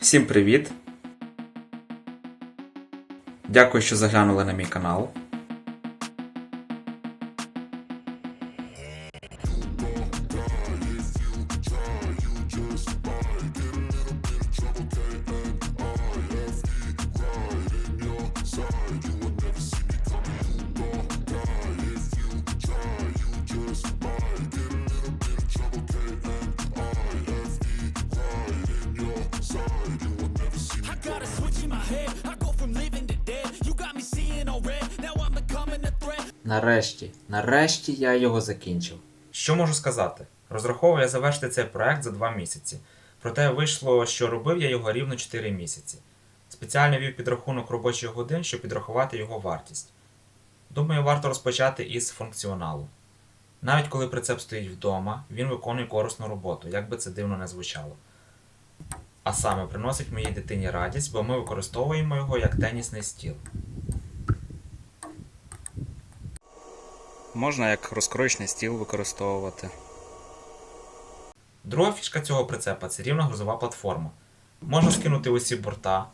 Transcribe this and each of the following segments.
Всім привіт! Дякую, що заглянули на мій канал. Нарешті, нарешті я його закінчив. Що можу сказати? Розраховував я завершити цей проект за 2 місяці. Проте вийшло, що робив я його рівно 4 місяці. Спеціально вів підрахунок робочих годин, щоб підрахувати його вартість. Думаю, варто розпочати із функціоналу. Навіть коли прицеп стоїть вдома, він виконує корисну роботу, як би це дивно не звучало. А саме приносить моїй дитині радість, бо ми використовуємо його як тенісний стіл. Можна як розкроєчний стіл використовувати. Друга фішка цього прицепа це рівна грузова платформа. Можна скинути усі борта.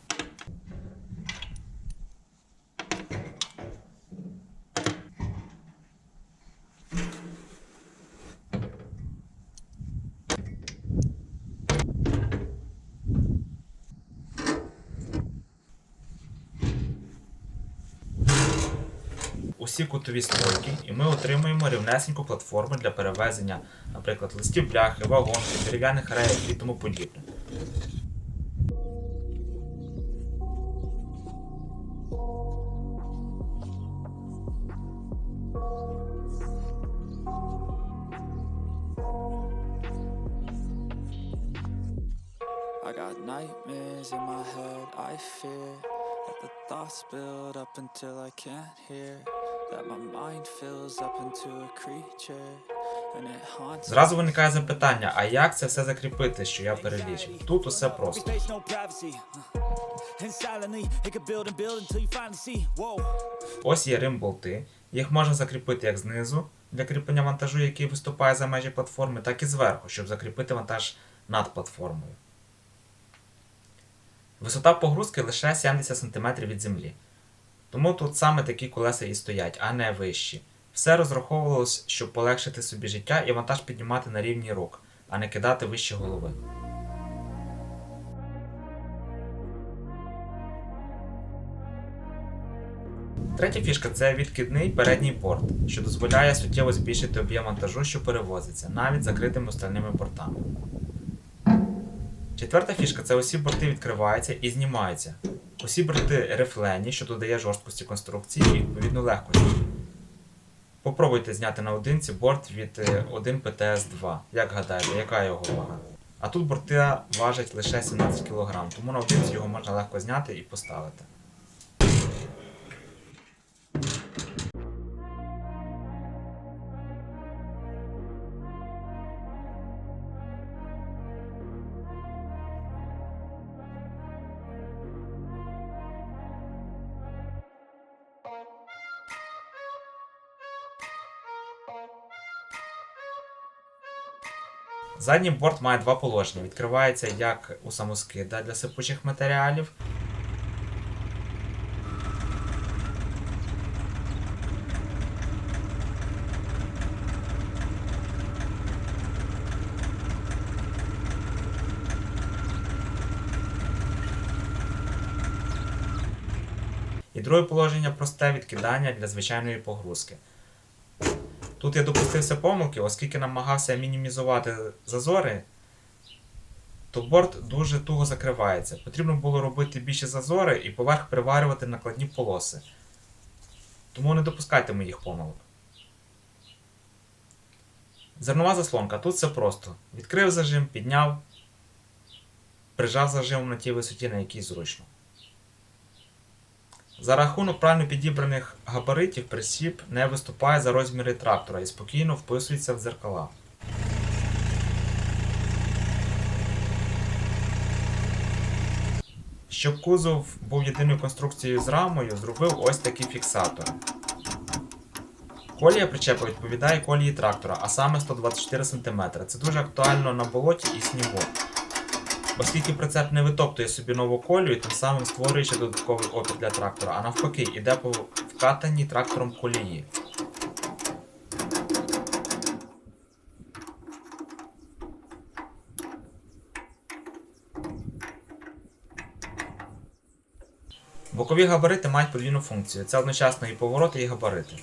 Усі кутові стойки, і ми отримуємо рівнесеньку платформу для перевезення, наприклад, листів бляхи, вагонки, дерев'яних рейок і тому подібне. Build up until I can't hear. Зразу виникає запитання, а як це все закріпити, що я перелічив? Тут усе просто. Ось є рим-болти. Їх можна закріпити як знизу для кріплення вантажу, який виступає за межі платформи, так і зверху, щоб закріпити вантаж над платформою. Висота погрузки лише 70 см від землі. Тому тут саме такі колеса і стоять, а не вищі. Все розраховувалось, щоб полегшити собі життя і вантаж піднімати на рівні рук, а не кидати вище голови. Третя фішка це відкидний передній борт, що дозволяє суттєво збільшити об'єм вантажу, що перевозиться, навіть закритими остальними бортами. Четверта фішка це усі борти відкриваються і знімаються. Усі борти рифлені, що додає жорсткості конструкції і відповідно легкості. Попробуйте зняти наодинці борт від е, 1 ПТС-2. Як гадаєте, яка його вага? А тут борти важать лише 17 кг, тому наодинці його можна легко зняти і поставити. Задній борт має два положення. Відкривається як у самоскида для сипучих матеріалів. І друге положення просте відкидання для звичайної погрузки. Тут я допустився помилки, оскільки намагався мінімізувати зазори, то борт дуже туго закривається. Потрібно було робити більше зазори і поверх приварювати накладні полоси. Тому не допускайте моїх помилок. Зернова заслонка. Тут все просто. Відкрив зажим, підняв, прижав зажимом на тій висоті, на якій зручно. За рахунок правильно підібраних габаритів присіп не виступає за розміри трактора і спокійно вписується в дзеркала. Щоб кузов був єдиною конструкцією з рамою, зробив ось такі фіксатори. Колія причепа відповідає колії трактора, а саме 124 см. Це дуже актуально на болоті і снігу. Оскільки прицеп не витоптує собі нову колію, тим самим створюючи додатковий опір для трактора, а навпаки, іде по вкатаній трактором колії. Бокові габарити мають подвійну функцію. Це одночасно і повороти, і габарити.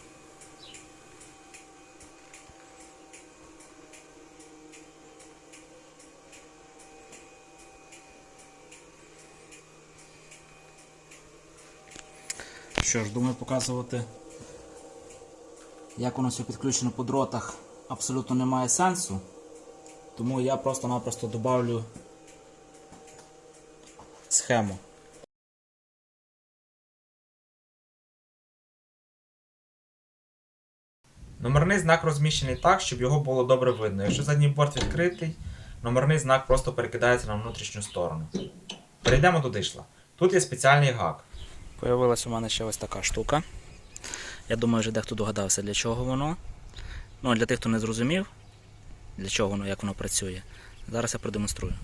Що ж, думаю, показувати, як воно все підключено по дротах, абсолютно немає сенсу. Тому я просто-напросто добавлю схему. Номерний знак розміщений так, щоб його було добре видно. Якщо задній борт відкритий, номерний знак просто перекидається на внутрішню сторону. Перейдемо до дишла. Тут є спеціальний гак. Появилась у мене ще ось така штука. Я думаю, вже дехто догадався, для чого воно. Ну, а для тих, хто не зрозумів, для чого воно, як воно працює. Зараз я продемонструю.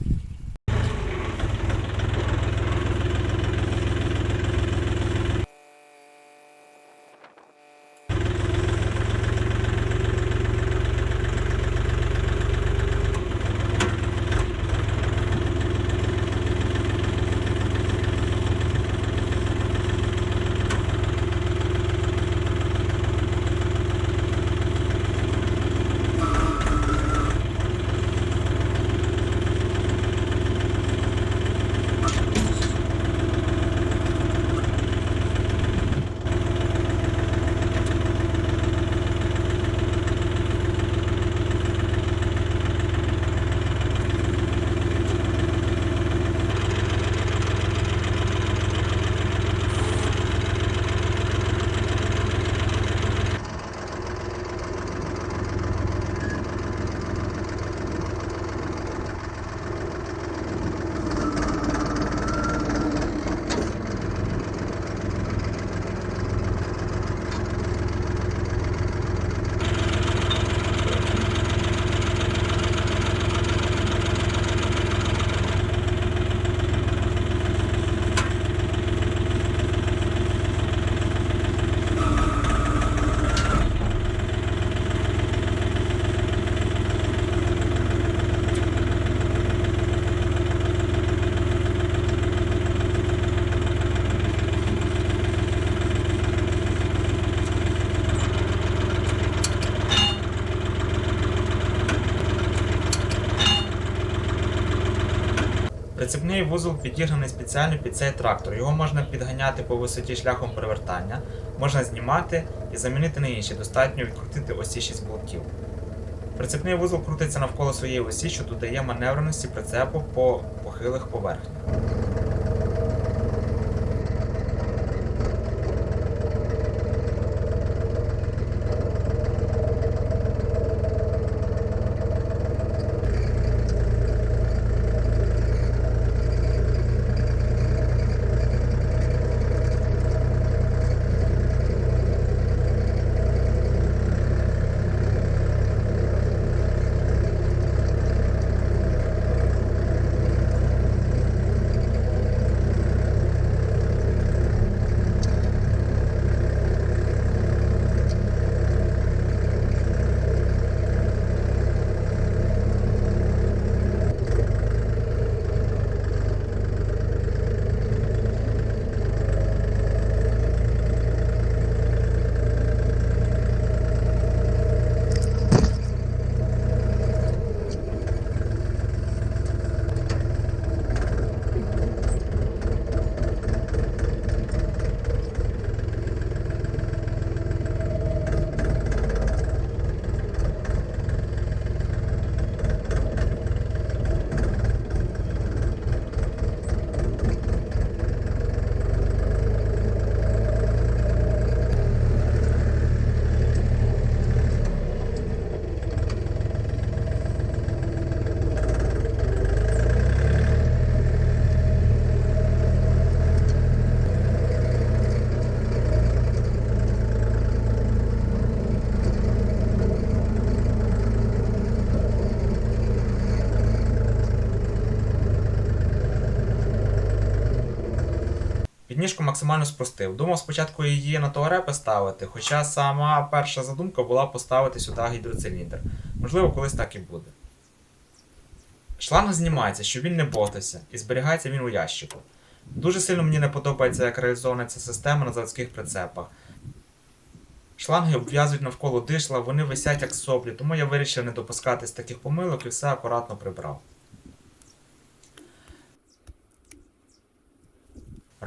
Прицепний вузол підігнаний спеціально під цей трактор. Його можна підганяти по висоті шляхом перевертання, можна знімати і замінити на інші, Достатньо відкрутити осі 6 болтів. Прицепний вузол крутиться навколо своєї осі, що додає маневреності прицепу по похилих поверхнях. Підніжку максимально спростив. Думав спочатку її на туаре ставити, хоча сама перша задумка була поставити сюди гідроциліндр. Можливо, колись так і буде. Шланг знімається, щоб він не ботався, і зберігається він у ящику. Дуже сильно мені не подобається, як реалізована ця система на заводських прицепах. Шланги обв'язують навколо дишла, вони висять як соплі, тому я вирішив не допускатись таких помилок і все акуратно прибрав.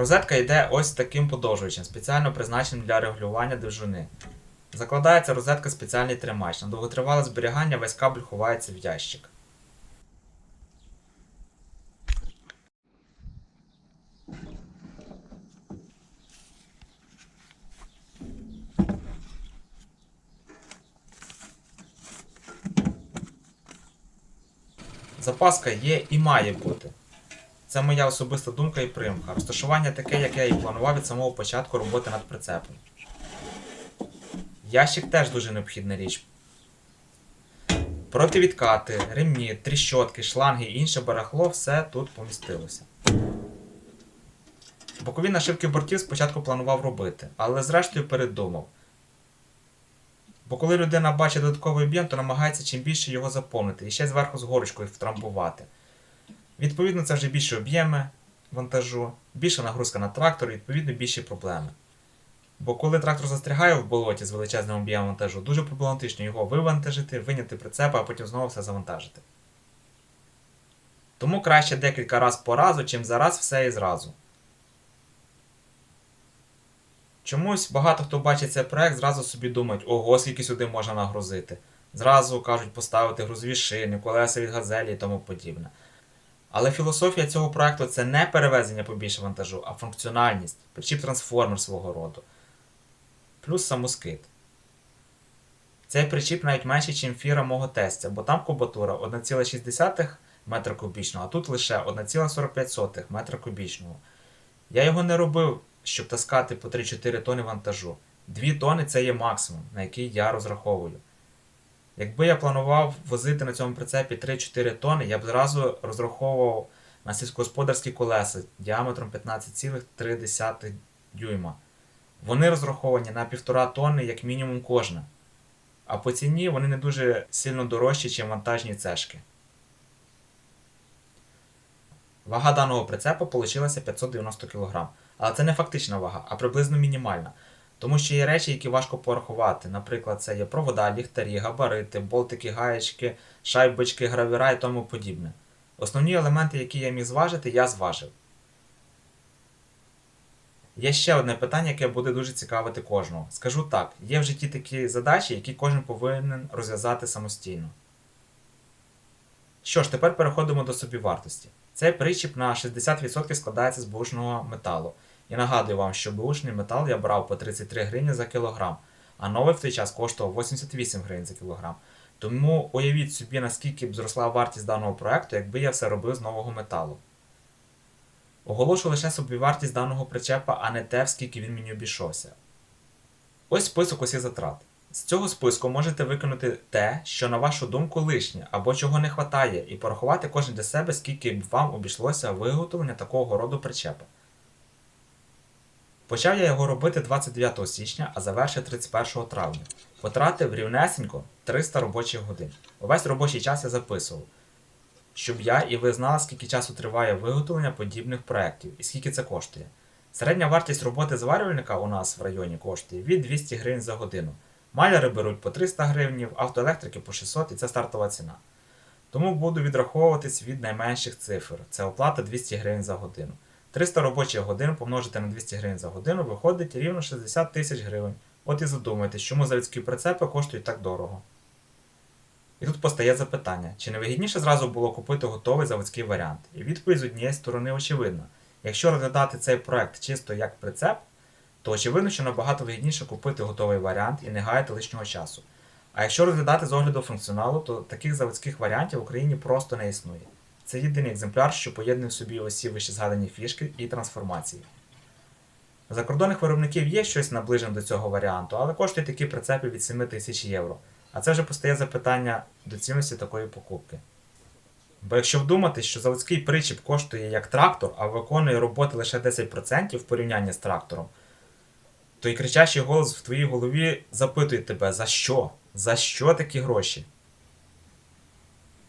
Розетка йде ось таким подовжувачем, спеціально призначеним для регулювання довжини. Закладається розетка спеціальний тримач. На довготривале зберігання весь кабель ховається в ящик. Запаска є і має бути. Це моя особиста думка і примха. Розташування таке, як я і планував від самого початку роботи над прицепом. Ящик теж дуже необхідна річ. Противідкати, ремні, тріщотки, шланги і інше барахло все тут помістилося. Бокові нашивки бортів спочатку планував робити, але зрештою передумав. Бо коли людина бачить додатковий об'єм, то намагається чим більше його заповнити і ще зверху з горочкою втрамбувати. Відповідно, це вже більше об'єми вантажу, більша нагрузка на трактор, і, відповідно, більші проблеми. Бо коли трактор застрягає в болоті з величезним об'ємом вантажу, дуже проблематично його вивантажити, виняти прицепа, а потім знову все завантажити. Тому краще декілька разів по разу, чим зараз все і зразу. Чомусь багато хто бачить цей проект, зразу собі думають, ого, скільки сюди можна нагрузити. Зразу кажуть поставити грузові шини, колеса від газелі і тому подібне. Але філософія цього проекту це не перевезення побільше вантажу, а функціональність, причіп трансформер свого роду. Плюс самоскид. Цей причіп навіть менший, ніж фіра мого тестя, бо там кубатура 1,6 метра кубічного, а тут лише 1,45 метра кубічного. Я його не робив, щоб таскати по 3-4 тони вантажу. 2 тони це є максимум, на який я розраховую. Якби я планував возити на цьому прицепі 3-4 тони, я б зразу розраховував на сільськогосподарські колеса діаметром 15,3 дюйма. Вони розраховані на 1,5 тонни як мінімум кожна. А по ціні вони не дуже сильно дорожчі, ніж вантажні цешки. Вага даного прицепа вийшла 590 кг. Але це не фактична вага, а приблизно мінімальна. Тому що є речі, які важко порахувати. Наприклад, це є провода, ліхтарі, габарити, болтики, гаєчки, шайбочки, гравіра і тому подібне. Основні елементи, які я міг зважити, я зважив. Є ще одне питання, яке буде дуже цікавити кожного. Скажу так: є в житті такі задачі, які кожен повинен розв'язати самостійно. Що ж, тепер переходимо до собівартості. Цей причіп на 60% складається з бушного металу. І нагадую вам, що бушний метал я брав по 33 гривні за кілограм, а новий в той час коштував 88 гривень за кілограм. Тому уявіть собі, наскільки б зросла вартість даного проекту, якби я все робив з нового металу. Оголошу лише собівартість даного причепа, а не те, в скільки він мені обійшовся. Ось список усіх затрат. З цього списку можете виконати те, що на вашу думку лишнє або чого не вистачає, і порахувати кожен для себе, скільки б вам обійшлося виготовлення такого роду причепа. Почав я його робити 29 січня, а завершив 31 травня. Потратив рівнесенько 300 робочих годин. Увесь робочий час я записував, щоб я і ви знали, скільки часу триває виготовлення подібних проєктів і скільки це коштує. Середня вартість роботи зварювальника у нас в районі коштує від 200 гривень за годину. Маляри беруть по 300 гривень, автоелектрики по 600 і це стартова ціна. Тому буду відраховуватись від найменших цифр. Це оплата 200 гривень за годину. 300 робочих годин помножити на 200 гривень за годину виходить рівно 60 тисяч гривень. От і задумайтесь, чому заводські прицепи коштують так дорого. І тут постає запитання, чи не вигідніше зразу було купити готовий заводський варіант? І відповідь з однієї сторони очевидна. Якщо розглядати цей проект чисто як прицеп, то очевидно, що набагато вигідніше купити готовий варіант і не гаяти лишнього часу. А якщо розглядати з огляду функціоналу, то таких заводських варіантів в Україні просто не існує. Це єдиний екземпляр, що поєднує в собі усі вище згадані фішки і трансформації. Закордонних виробників є щось наближене до цього варіанту, але коштують такі прицепи від 7 тисяч євро. А це вже постає запитання доцільності такої покупки. Бо якщо вдумати, що заводський причіп коштує як трактор, а виконує роботи лише 10% в порівнянні з трактором, то і кричащий голос в твоїй голові запитує тебе, за що? За що такі гроші?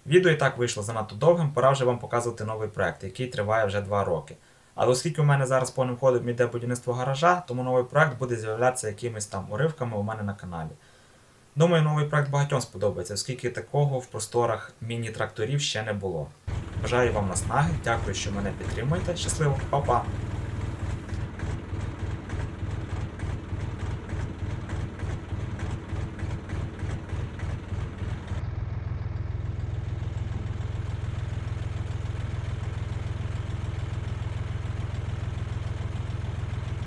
Відео і так вийшло занадто довгим, пора вже вам показувати новий проект, який триває вже 2 роки. Але оскільки у мене зараз повним ходом йде будівництво гаража, тому новий проект буде з'являтися якимись там уривками у мене на каналі. Думаю, новий проект багатьом сподобається, оскільки такого в просторах міні-тракторів ще не було. Бажаю вам наснаги, дякую, що мене підтримуєте. Щасливо, па-па!